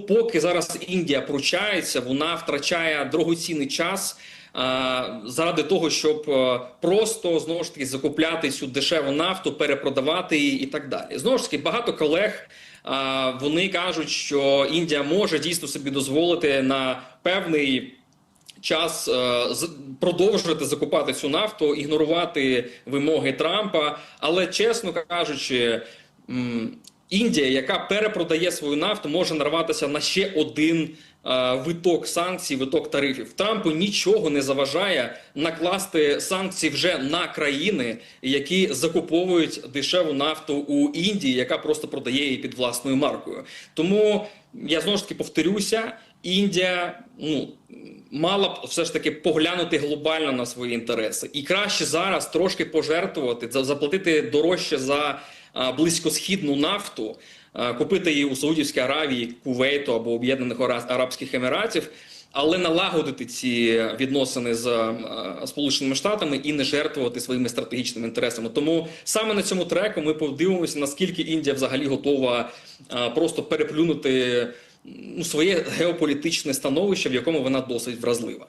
поки зараз Індія пручається, вона втрачає дорогоцінний час. а, Заради того, щоб е, просто знову ж таки закупляти цю дешеву нафту, перепродавати її і так далі. Знову ж таки, багато колег а, вони кажуть, що Індія може дійсно собі дозволити на певний час е, продовжувати закупати цю нафту, ігнорувати вимоги Трампа. Але чесно кажучи, Індія, яка перепродає свою нафту, може нарватися на ще один е, виток санкцій, виток тарифів. Трампу нічого не заважає накласти санкції вже на країни, які закуповують дешеву нафту у Індії, яка просто продає її під власною маркою. Тому я знову ж таки повторюся. Індія ну мала б все ж таки поглянути глобально на свої інтереси, і краще зараз трошки пожертвувати за- заплатити дорожче за близькосхідну нафту, купити її у Саудівській Аравії, Кувейту або Об'єднаних Ара- Арабських Еміратів. Але налагодити ці відносини з Сполученими Штатами і не жертвувати своїми стратегічними інтересами. Тому саме на цьому треку ми подивимося, наскільки Індія взагалі готова просто переплюнути ну, своє геополітичне становище, в якому вона досить вразлива.